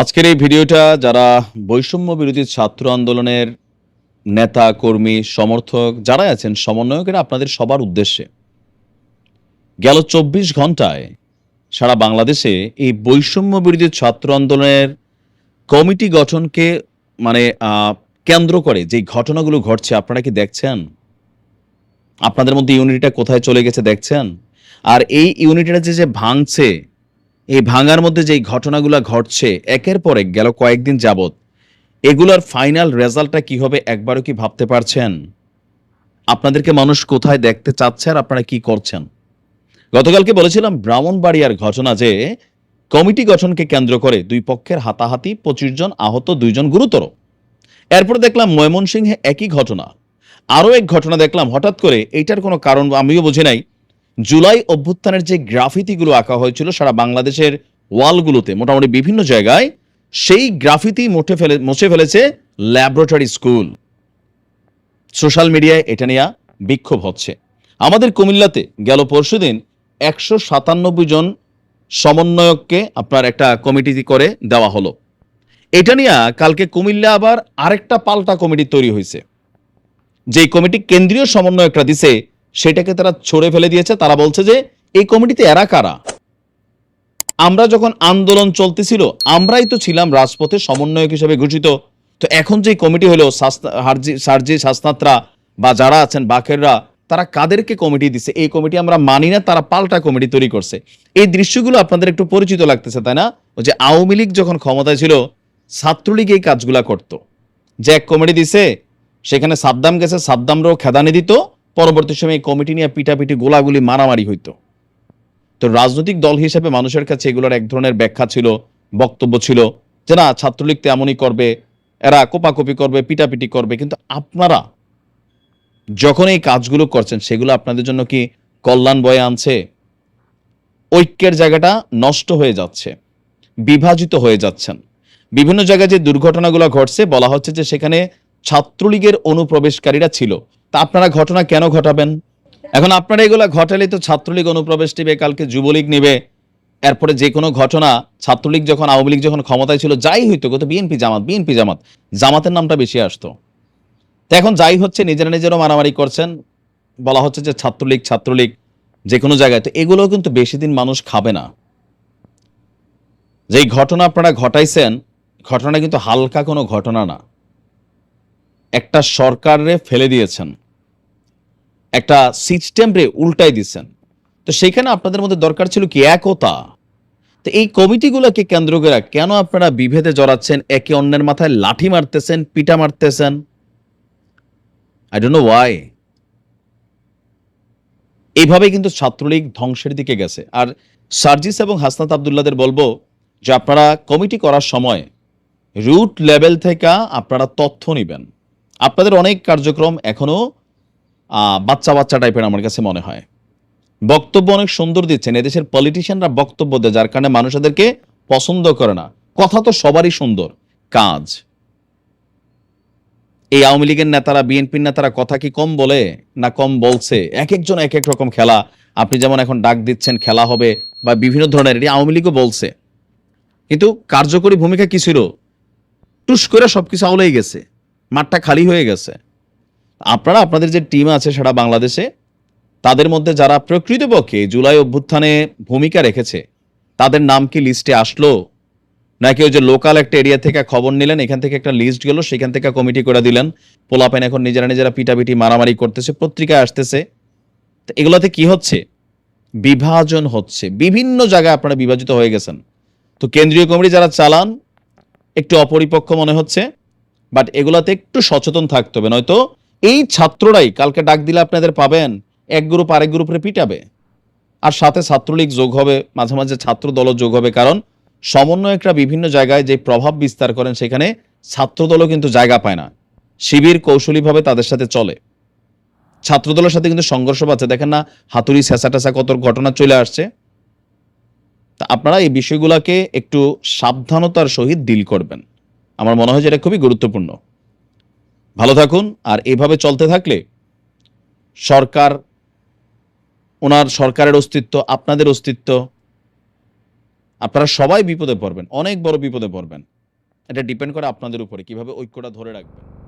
আজকের এই ভিডিওটা যারা বৈষম্য বিরোধী ছাত্র আন্দোলনের নেতা, কর্মী, সমর্থক যারা আছেন, সমন্বয়কেরা আপনাদের সবার উদ্দেশ্যে গেল চব্বিশ ঘন্টায় সারা বাংলাদেশে এই বৈষম্য বিরোধী ছাত্র আন্দোলনের কমিটি গঠনকে মানে কেন্দ্র করে যে ঘটনাগুলো ঘটছে, আপনারা কি দেখছেন? আপনাদের মধ্যে ইউনিটিটা কোথায় চলে গেছে দেখছেন? আর এই ইউনিটিটা যে যে ভাঙছে এই ভাঙার মধ্যে যেই ঘটনাগুলো ঘটছে, একের পর এক গেল কয়েকদিন যাবত এগুলোর ফাইনাল রেজাল্টটা কি হবে একবারও কি ভাবতে পারছেন? আপনাদেরকে মানুষ কোথায় দেখতে চাচ্ছে আর আপনারা কি করছেন? গতকালকে বলেছিলাম ব্রাহ্মণবাড়িয়ার ঘটনা যে, কমিটি গঠনকে কেন্দ্র করে দুই পক্ষের হাতাহাতি পঁচিশ জন আহত দুইজন গুরুতর। এরপর দেখলাম ময়মনসিংহে একই ঘটনা। আরও এক ঘটনা দেখলাম, হঠাৎ করে, এইটার কোনো কারণ আমিও বুঝি নাই। জুলাই অভ্যুত্থানের যে গ্রাফিতিগুলো আঁকা হয়েছিল সারা বাংলাদেশের ওয়ালগুলোতে, মোটামুটি বিভিন্ন জায়গায়, সেই গ্রাফিতি মুঠে ফেলে, মুছে ফেলেছে ল্যাবরেটরি স্কুল। সোশ্যাল মিডিয়ায় এটা নিয়ে বিক্ষোভ হচ্ছে। আমাদের কুমিল্লাতে গেল পরশুদিন একশো সাতানব্বই জন সমন্বয়ককে আপনার একটা কমিটি করে দেওয়া হলো। এটা নিয়ে কালকে কুমিল্লা আবার আরেকটা পাল্টা কমিটি তৈরি হয়েছে। যেই কমিটি কেন্দ্রীয় সমন্বয়করা দিছে সেটাকে তারা ছড়ে ফেলে দিয়েছে। তারা বলছে যে, এই কমিটিতে এরা কারা? আমরা যখন আন্দোলন চলতেছিল, আমরাই তো ছিলাম রাজপথে সমন্বয়ক হিসেবে ঘোষিত। তো এখন যে কমিটি হলো সারজি শাসনাত্রা বা যারা আছেন, বাকেররা, তারা কাদেরকে কমিটি দিছে? এই কমিটি আমরা মানি না, তারা পাল্টা কমিটি তৈরি করছে। এই দৃশ্যগুলো আপনাদের একটু পরিচিত লাগতেছে, তাই না? ওই যে আওয়ামী লীগ যখন ক্ষমতায় ছিল, ছাত্রলীগ এই কাজগুলা করত। যে এক কমিটি দিছে, সেখানে সাদ্দাম গেছে, সাদ্দামরাও খেদানি দিত। পরবর্তী সময়ে কমিটি নিয়ে পিটাপিটি গোলাগুলি মারামারি হইতো। তো রাজনৈতিক দল হিসেবে মানুষের কাছে এগুলোর এক ধরনের ব্যাখ্যা ছিল, বক্তব্য ছিল যে না, ছাত্রলীগ তো এমনই করবে, এরা কোপাকপি করবে পিটাপিটি করবে। কিন্তু আপনারা যখন এই কাজগুলো করছেন, সেগুলো আপনাদের জন্য কি কল্যাণ বয়ে আনছে? ঐক্যের জায়গাটা নষ্ট হয়ে যাচ্ছে, বিভাজিত হয়ে যাচ্ছেন। বিভিন্ন জায়গায় যে দুর্ঘটনাগুলো ঘটছে, বলা হচ্ছে যে সেখানে ছাত্রলীগের অনুপ্রবেশকারীরা ছিল। তা আপনারা ঘটনা কেন ঘটাবেন? এখন আপনারা এগুলা ঘটালে তো ছাত্রলীগ অনুপ্রবেশ নেবে, কালকে যুবলীগ নেবে। এরপরে যে কোনো ঘটনা, ছাত্রলীগ যখন, আওয়ামী লীগ যখন ক্ষমতায় ছিল, যাই হইতো কত বিএনপি জামাত বিএনপি জামাত, জামাতের নামটা বেশি আসতো। তো এখন যাই হচ্ছে, নিজেরা নিজেরও মারামারি করছেন। বলা হচ্ছে যে ছাত্রলীগ ছাত্রলীগ, যে কোনো জায়গায়। তো এগুলো কিন্তু বেশি দিন মানুষ খাবে না। যেই ঘটনা আপনারা ঘটাইছেন ঘটনা কিন্তু হালকা কোনো ঘটনা না। একটা সরকারে ফেলে দিয়েছেন। একটা সিস্টেমরে উল্টাই দিচ্ছেন। তো সেইখানে আপনাদের মধ্যে দরকার ছিল কি একতা? তো এই কমিটিগুলোকে কেন্দ্র করে কেন আপনারা বিভেদে জড়াচ্ছেন, একে অন্যের মাথায় লাঠি মারতেছেন, পিটা মারতেছেন? আই ডোন্ট নো ওয়াই এইভাবে কিন্তু ছাত্রলীগ ধ্বংসের দিকে গেছে। আর সার্জিস এবং হাসনাত আবদুল্লাদের বলব যে আপনারা কমিটি করার সময় রুট লেভেল থেকে আপনারা তথ্য নেবেন। আপনাদের অনেক কার্যক্রম এখনও আহ, বাচ্চা বাচ্চা টাইপের আমার কাছে মনে হয়। বক্তব্য অনেক সুন্দর দিচ্ছেন। এদেশের পলিটিশিয়ানরা বক্তব্য দেয় যার কারণে মানুষ এদেরকে পছন্দ করে না। কথা তো সবারই সুন্দর। কাজ। এই আওয়ামী লীগের নেতারা বিএনপির নেতারা কথা কি কম বলে না কম বলছে? এক একজন এক এক রকম খেলা। আপনি যেমন এখন ডাক দিচ্ছেন খেলা হবে বা বিভিন্ন ধরনের এটি আওয়ামী লীগও বলছে। কিন্তু কার্যকরী ভূমিকা কি ছিল? টুস করে সবকিছু আউলেই গেছে। মাঠটা খালি হয়ে গেছে। আপনারা, আপনাদের যে টিম আছে সারা বাংলাদেশে, তাদের মধ্যে যারা প্রকৃতপক্ষে জুলাই অভ্যুত্থানে ভূমিকা রেখেছে, তাদের নাম কি লিস্টে আসলো? নাকি ওই যে লোকাল একটা এরিয়া থেকে খবর নিলেন, এখান থেকে একটা লিস্ট গেল, সেখান থেকে কমিটি করে দিলেন, পোলাপেন এখন নিজেরা নিজেরা পিটাপিটি মারামারি করতেছে, পত্রিকায় আসতেছে। তো এগুলোতে কি হচ্ছে? বিভাজন হচ্ছে। বিভিন্ন জায়গায় আপনারা বিভাজিত হয়ে গেছেন। তো কেন্দ্রীয় কমিটি যারা চালান, একটু অপরিপক্ষ মনে হচ্ছে? বাট এগুলাতে একটু সচেতন থাকতে হবে, নয়তো এই ছাত্ররাই কালকে ডাক দিলে আপনাদের পাবেন, এক গ্রুপ আরেক গ্রুপে পিটাবে। আর সাথে ছাত্রলীগ যোগ হবে, মাঝে মাঝে ছাত্র দলও যোগ হবে, কারণ সমন্বয়করা বিভিন্ন জায়গায় যে প্রভাব বিস্তার করেন সেখানে ছাত্রদলও কিন্তু জায়গা পায় না। শিবির কৌশলীভাবে তাদের সাথে চলে। ছাত্রদলের সাথে কিন্তু সংঘর্ষ পাচ্ছে দেখেন না, হাতুড়ি ছেঁচা টেসা কত ঘটনা চলে আসছে। তা আপনারা এই বিষয়গুলোকে একটু সাবধানতার সহিত ডিল করবেন। আমার মনে হয় যে এটা খুবই গুরুত্বপূর্ণ। ভালো থাকুন, আর এভাবে চলতে থাকলে সরকার, ওনার সরকারের অস্তিত্ব, আপনাদের অস্তিত্ব, আপনারা সবাই বিপদে পড়বেন, অনেক বড় বিপদে পড়বেন। এটা ডিপেন্ড করে আপনাদের উপরে, কীভাবে ঐক্যটা ধরে রাখবেন।